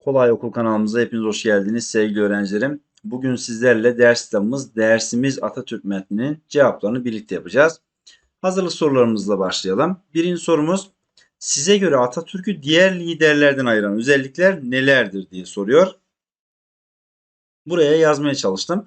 Kolay Okul kanalımıza hepiniz hoş geldiniz sevgili öğrencilerim. Bugün sizlerle ders kitabımız dersimiz Atatürk metninin cevaplarını birlikte yapacağız. Hazırlık sorularımızla başlayalım. Birinci sorumuz size göre Atatürk'ü diğer liderlerden ayıran özellikler nelerdir diye soruyor. Buraya yazmaya çalıştım.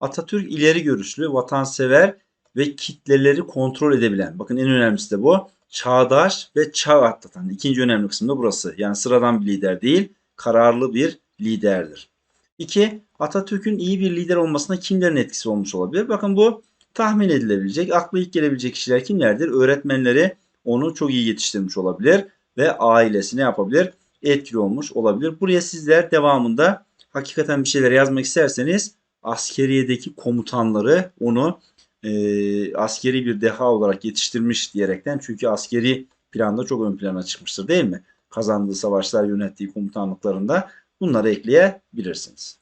Atatürk ileri görüşlü, vatansever ve kitleleri kontrol edebilen. Bakın en önemlisi de bu. Çağdaş ve çağ atlatan. İkinci önemli kısım da burası. Yani sıradan bir lider değil, kararlı bir liderdir. 2. Atatürk'ün iyi bir lider olmasına kimlerin etkisi olmuş olabilir? Bakın bu tahmin edilebilecek, aklı ilk gelebilecek kişiler kimlerdir? Öğretmenleri onu çok iyi yetiştirmiş olabilir ve ailesine yapabilir? Etkili olmuş olabilir. Buraya sizler devamında hakikaten bir şeyler yazmak isterseniz askeriyedeki komutanları onu e, askeri bir deha olarak yetiştirmiş diyerekten çünkü askeri planda çok ön plana çıkmıştır değil mi? Kazandığı savaşlar yönettiği komutanlıklarında bunları ekleyebilirsiniz.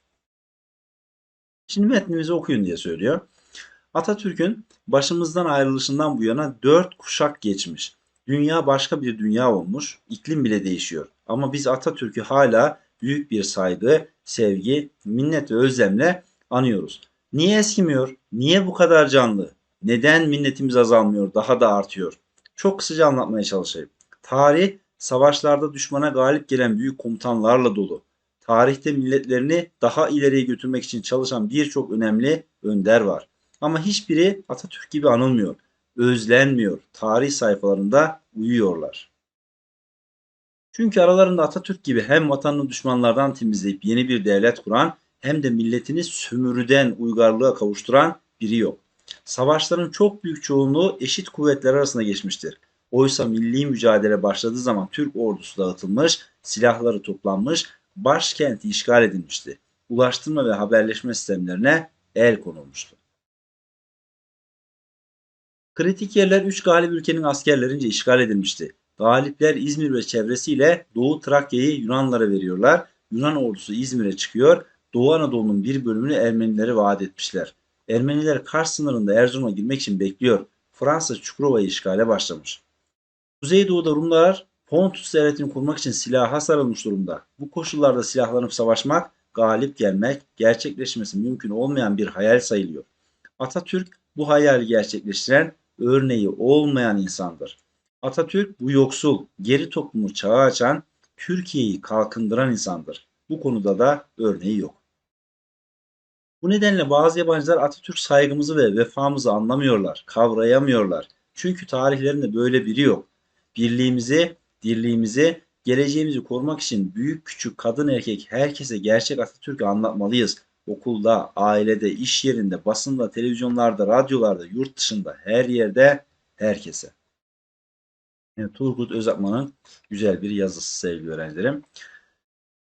Şimdi metnimizi okuyun diye söylüyor. Atatürk'ün başımızdan ayrılışından bu yana dört kuşak geçmiş. Dünya başka bir dünya olmuş, iklim bile değişiyor. Ama biz Atatürk'ü hala büyük bir saygı, sevgi, minnet ve özlemle anıyoruz. Niye eskimiyor? Niye bu kadar canlı? Neden minnetimiz azalmıyor, daha da artıyor? Çok kısaca anlatmaya çalışayım. Tarih, savaşlarda düşmana galip gelen büyük komutanlarla dolu. Tarihte milletlerini daha ileriye götürmek için çalışan birçok önemli önder var. Ama hiçbiri Atatürk gibi anılmıyor, özlenmiyor, tarih sayfalarında uyuyorlar. Çünkü aralarında Atatürk gibi hem vatanını düşmanlardan temizleyip yeni bir devlet kuran hem de milletini sömürüden uygarlığa kavuşturan biri yok. Savaşların çok büyük çoğunluğu eşit kuvvetler arasında geçmiştir. Oysa milli mücadele başladığı zaman Türk ordusu dağıtılmış, silahları toplanmış, başkenti işgal edilmişti. Ulaştırma ve haberleşme sistemlerine el konulmuştu. Kritik yerler 3 galip ülkenin askerlerince işgal edilmişti. Galipler İzmir ve çevresiyle Doğu Trakya'yı Yunanlara veriyorlar. Yunan ordusu İzmir'e çıkıyor. Doğu Anadolu'nun bir bölümünü Ermenilere vaat etmişler. Ermeniler Kars sınırında Erzurum'a girmek için bekliyor. Fransa Çukurova'yı işgale başlamış. Kuzeydoğu'da Rumlar Pontus devletini kurmak için silaha sarılmış durumda. Bu koşullarda silahlanıp savaşmak, galip gelmek, gerçekleşmesi mümkün olmayan bir hayal sayılıyor. Atatürk bu hayali gerçekleştiren örneği olmayan insandır. Atatürk bu yoksul, geri toplumu çağa açan, Türkiye'yi kalkındıran insandır. Bu konuda da örneği yok. Bu nedenle bazı yabancılar Atatürk saygımızı ve vefamızı anlamıyorlar, kavrayamıyorlar. Çünkü tarihlerinde böyle biri yok. Birliğimizi, dirliğimizi, geleceğimizi korumak için büyük küçük kadın erkek herkese gerçek Atatürk'ü anlatmalıyız. Okulda, ailede, iş yerinde, basında, televizyonlarda, radyolarda, yurt dışında, her yerde, herkese. Evet, Turgut Özakman'ın güzel bir yazısı sevgili öğrencilerim.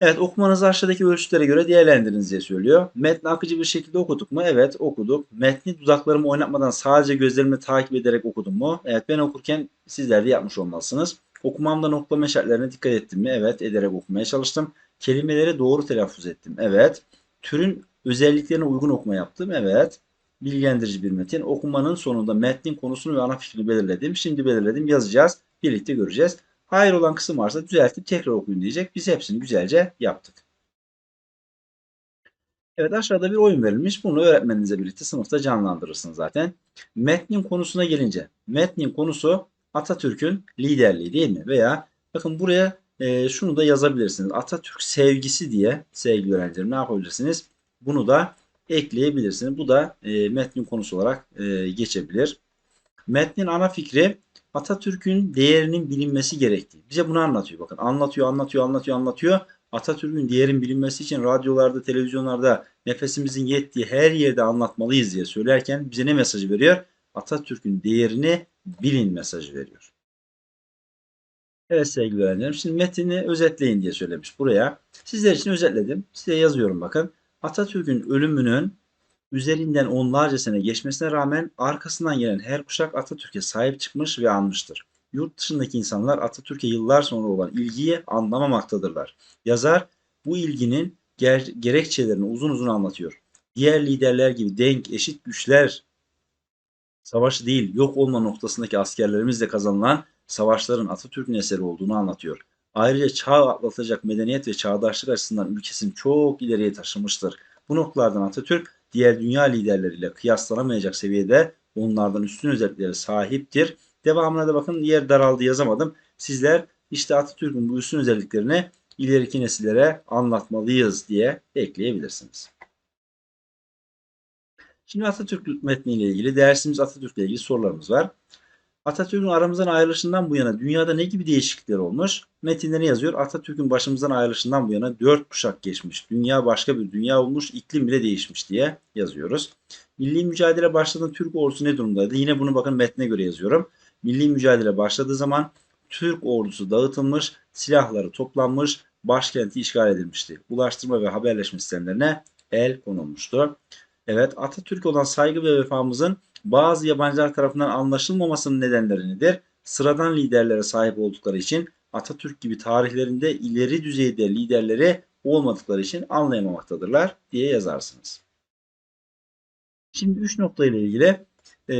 Evet okumanızı aşağıdaki ölçütlere göre değerlendiriniz diye söylüyor. Metni akıcı bir şekilde okuduk mu? Evet okuduk. Metni dudaklarımı oynatmadan sadece gözlerimi takip ederek okudum mu? Evet ben okurken sizler de yapmış olmalısınız. Okumamda noklama işaretlerine dikkat ettim mi? Evet ederek okumaya çalıştım. Kelimeleri doğru telaffuz ettim. Evet. Türün özelliklerine uygun okuma yaptım. Evet. Bilgilendirici bir metin. Okumanın sonunda metnin konusunu ve ana fikrini belirledim. Şimdi belirledim yazacağız. Birlikte göreceğiz. Hayır olan kısım varsa düzeltip tekrar okuyun diyecek. Biz hepsini güzelce yaptık. Evet aşağıda bir oyun verilmiş. Bunu öğretmeninizle birlikte sınıfta canlandırırsınız zaten. Metnin konusuna gelince. Metnin konusu Atatürk'ün liderliği değil mi? Veya bakın buraya e, şunu da yazabilirsiniz. Atatürk sevgisi diye sevgili öğrencilerim ne yapabilirsiniz? Bunu da ekleyebilirsiniz. Bu da e, metnin konusu olarak e, geçebilir. Metnin ana fikri Atatürk'ün değerinin bilinmesi gerektiği. Bize bunu anlatıyor. Bakın anlatıyor, anlatıyor, anlatıyor, anlatıyor. Atatürk'ün değerin bilinmesi için radyolarda, televizyonlarda nefesimizin yettiği her yerde anlatmalıyız diye söylerken bize ne mesajı veriyor? Atatürk'ün değerini bilin mesajı veriyor. Evet sevgili öğrencilerim. Şimdi metni özetleyin diye söylemiş buraya. Sizler için özetledim. Size yazıyorum bakın. Atatürk'ün ölümünün üzerinden onlarca sene geçmesine rağmen arkasından gelen her kuşak Atatürk'e sahip çıkmış ve anmıştır. Yurt dışındaki insanlar Atatürk'e yıllar sonra olan ilgiyi anlamamaktadırlar. Yazar bu ilginin ger gerekçelerini uzun uzun anlatıyor. Diğer liderler gibi denk, eşit güçler savaşı değil, yok olma noktasındaki askerlerimizle kazanılan savaşların Atatürk'ün eseri olduğunu anlatıyor. Ayrıca çağ atlatacak medeniyet ve çağdaşlık açısından ülkesini çok ileriye taşımıştır. Bu noktalardan Atatürk diğer dünya liderleriyle kıyaslanamayacak seviyede onlardan üstün özelliklere sahiptir. Devamına da bakın yer daraldı yazamadım. Sizler işte Atatürk'ün bu üstün özelliklerini ileriki nesillere anlatmalıyız diye ekleyebilirsiniz. Şimdi Atatürk metniyle ilgili dersimiz Atatürk'le ilgili sorularımız var. Atatürk'ün aramızdan ayrılışından bu yana dünyada ne gibi değişiklikler olmuş? Metinde ne yazıyor? Atatürk'ün başımızdan ayrılışından bu yana dört kuşak geçmiş. Dünya başka bir dünya olmuş, iklim bile değişmiş diye yazıyoruz. Milli mücadele başladığında Türk ordusu ne durumdaydı? Yine bunu bakın metne göre yazıyorum. Milli mücadele başladığı zaman Türk ordusu dağıtılmış, silahları toplanmış, başkenti işgal edilmişti. Ulaştırma ve haberleşme sistemlerine el konulmuştu. Evet Atatürk olan saygı ve vefamızın bazı yabancılar tarafından anlaşılmamasının nedenleri nedir? Sıradan liderlere sahip oldukları için Atatürk gibi tarihlerinde ileri düzeyde liderleri olmadıkları için anlayamamaktadırlar diye yazarsınız. Şimdi 3 nokta ile ilgili e,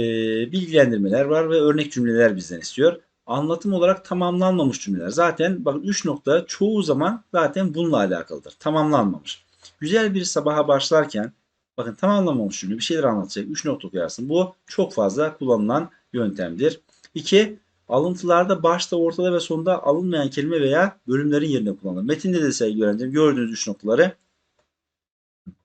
bilgilendirmeler var ve örnek cümleler bizden istiyor. Anlatım olarak tamamlanmamış cümleler. Zaten bakın 3 nokta çoğu zaman zaten bununla alakalıdır. Tamamlanmamış. Güzel bir sabaha başlarken bakın tamamlanmamış cümle bir şeyler anlatacak. 3 nokta koyarsın. Bu çok fazla kullanılan yöntemdir. 2. Alıntılarda başta, ortada ve sonunda alınmayan kelime veya bölümlerin yerine kullanılır. Metinde de sevgili öğrencilerim gördüğünüz 3 noktaları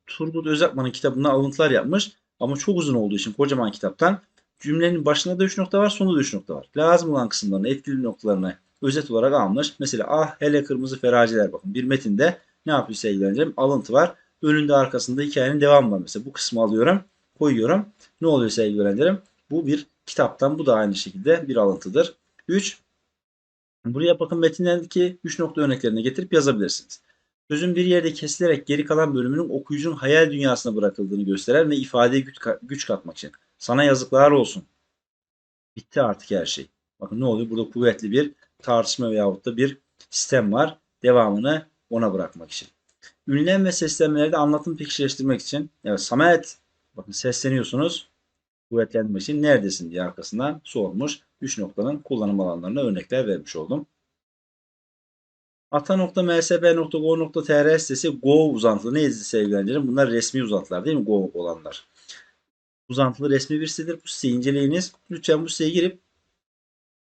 Turgut Özakman'ın kitabından alıntılar yapmış. Ama çok uzun olduğu için kocaman kitaptan cümlenin başında da 3 nokta var, sonunda da 3 nokta var. Lazım olan kısımlarını, etkili noktalarını özet olarak almış. Mesela ah hele kırmızı feraceler bakın. Bir metinde ne yapıyor sevgili öğrencilerim? Alıntı var. Önünde arkasında hikayenin devamı var. Mesela bu kısmı alıyorum, koyuyorum. Ne oluyor sevgili öğrencilerim? Bu bir kitaptan. Bu da aynı şekilde bir alıntıdır. 3. Buraya bakın metinlerdeki 3 nokta örneklerini getirip yazabilirsiniz. Sözün bir yerde kesilerek geri kalan bölümünün okuyucunun hayal dünyasına bırakıldığını gösteren ve ifadeye güç, güç katmak için. Sana yazıklar olsun. Bitti artık her şey. Bakın ne oluyor? Burada kuvvetli bir tartışma veyahut da bir sistem var. Devamını ona bırakmak için. Ünlem ve seslenmelerde anlatım pekişleştirmek için. Evet Samet bakın sesleniyorsunuz. Kuvvetlendirmek için neredesin diye arkasından sormuş. 3 noktanın kullanım alanlarına örnekler vermiş oldum. ata.msb.go.tr sitesi Go uzantılı neydi sevgili öğrencilerim? Bunlar resmi uzantılar değil mi? Go olanlar. Uzantılı resmi bir sitedir. Bu siteyi inceleyiniz. Lütfen bu siteye girip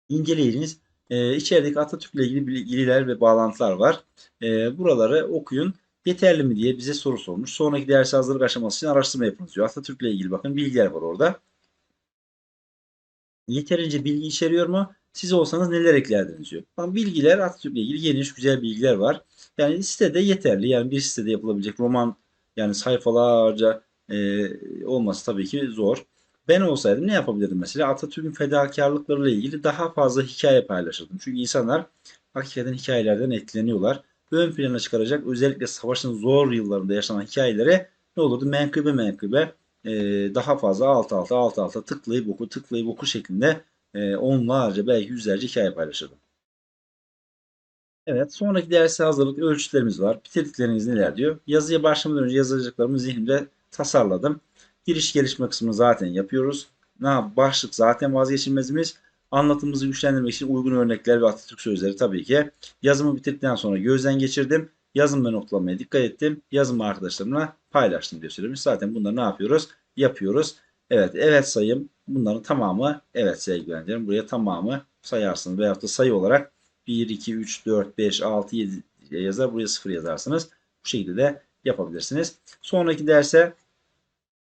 inceleyiniz. Ee, içerideki Atatürk ile ilgili bilgiler ve bağlantılar var. Ee, buraları okuyun. Yeterli mi diye bize soru sormuş. Sonraki ders hazırlık aşaması için araştırma yapınız diyor. Atatürk ile ilgili bakın bilgiler var orada. Yeterince bilgi içeriyor mu? Siz olsanız neler eklerdiniz diyor. Bakın bilgiler Atatürk ile ilgili geniş güzel bilgiler var. Yani sitede yeterli. Yani bir sitede yapılabilecek roman yani sayfalarca e, olması tabii ki zor. Ben olsaydım ne yapabilirdim mesela? Atatürk'ün fedakarlıklarıyla ilgili daha fazla hikaye paylaşırdım. Çünkü insanlar hakikaten hikayelerden etkileniyorlar. Ön plana çıkaracak özellikle savaşın zor yıllarında yaşanan hikayelere ne olurdu? Menkıbe menkıbe e, daha fazla alt alta alt alta tıklayıp oku tıklayıp oku şeklinde e, onlarca belki yüzlerce hikaye paylaşırdım. Evet sonraki derse hazırlık ölçütlerimiz var. Bitirdikleriniz neler diyor. Yazıya başlamadan önce yazacaklarımı zihnimde tasarladım. Giriş gelişme kısmını zaten yapıyoruz. Ne yap? Başlık zaten vazgeçilmezimiz. Anlatımımızı güçlendirmek için uygun örnekler ve Atatürk sözleri tabii ki. Yazımı bitirdikten sonra gözden geçirdim. Yazım ve notlamaya dikkat ettim. Yazımı arkadaşlarımla paylaştım diye söylemiş. Zaten bunları ne yapıyoruz? Yapıyoruz. Evet, evet sayım. Bunların tamamı evet sevgili öğrencilerim. Buraya tamamı sayarsınız. Veyahut da sayı olarak 1, 2, 3, 4, 5, 6, 7 yazar. Buraya 0 yazarsınız. Bu şekilde de yapabilirsiniz. Sonraki derse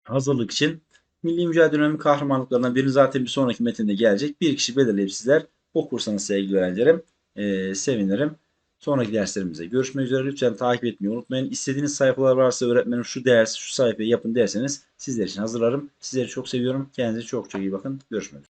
hazırlık için Milli Mücadele Dönemi kahramanlıklarından birini zaten bir sonraki metinde gelecek. Bir kişi belirleyip sizler okursanız sevgili öğrencilerim e, sevinirim. Sonraki derslerimize görüşmek üzere. Lütfen takip etmeyi unutmayın. İstediğiniz sayfalar varsa öğretmenim şu ders, şu sayfayı yapın derseniz sizler için hazırlarım. Sizleri çok seviyorum. Kendinize çok çok iyi bakın. Görüşmek üzere.